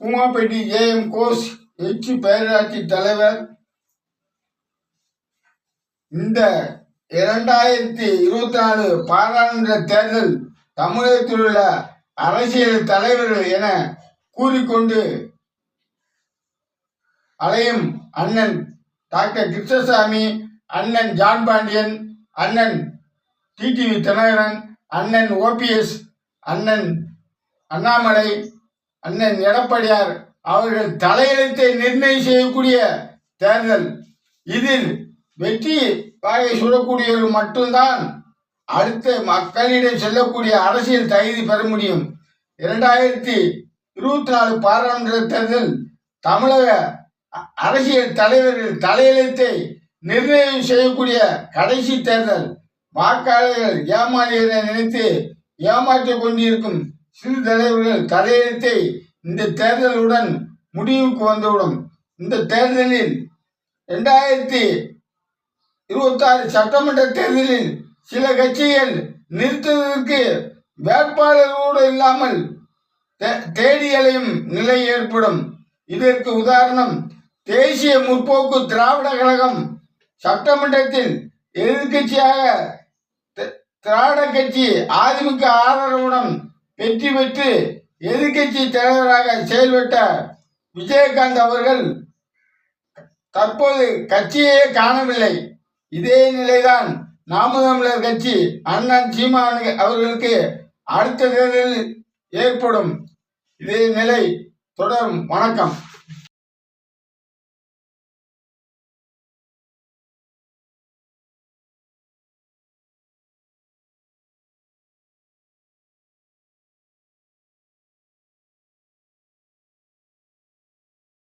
கூமாப்பேட்டி AM கோஸ் எச்சு. பேரூராட்சி தலைவர். இந்த இரண்டாயிரத்தி இருபத்தி நாலு பாராளுமன்ற தேர்தல் தமிழகத்தில் உள்ள அரசியல் தலைவர்கள் என கூறிக்கொண்டு அலையும் அண்ணன் டாக்டர் கிருஷ்ணசாமி அண்ணன் ஜான் பாண்டியன் அண்ணன் டிடிவி தினகரன் அண்ணன் ஓபிஎஸ் அண்ணன் அண்ணாமலை அண்ணன் எடப்பாடியார் அவர்கள் தலையெழுத்தை நிர்ணயம் செய்யக்கூடிய தேர்தல். இதில் வெற்றி வாயை சுடக்கூடியவர்கள் மட்டும்தான் அடுத்த மக்களிடம் செல்லக்கூடிய அரசியல் தகுதி பெற முடியும். இரண்டாயிரத்தி இருபத்தி நாலு பாராளுமன்ற தேர்தல் தமிழக அரசியல் தலைவர்கள் தலையெழுத்தை நிர்ணயம் செய்யக்கூடிய கடைசி தேர்தல். வாக்காளர்கள் ஏமாளிகள் நினைத்து ஏமாற்றிக் கொண்டிருக்கும் சிறு தலைவர்கள் தலையெழுத்தை இந்த தேர்தலுடன் முடிவுக்கு வந்துவிடும் இந்த தேர்தலில் ரெண்டாயிரத்தி இருபத்தாறு சட்டமன்ற தேர்தலில் சில கட்சிகள் நிறுத்துவதற்கு வேட்பாளர்களோடு இல்லாமல் தே- தேடி அலையும் நிலை ஏற்படும். இதற்கு உதாரணம் தேசிய முற்போக்கு திராவிட கழகம் சட்டமன்றத்தில் எதிர்க்கட்சியாக திராவிட கட்சி அதிமுக ஆதரவுடன் வெற்றி பெற்று எதிர்க்கட்சி தலைவராக செயல்பட்ட விஜயகாந்த் அவர்கள் தற்போது கட்சியே காணவில்லை. இதே நிலைதான் நாம தமிழர் கட்சி அண்ணன் சீமான் அவர்களுக்கு அடுத்த தேர்தலில் ஏற்படும் இதே நிலை. தொடரும். வணக்கம்.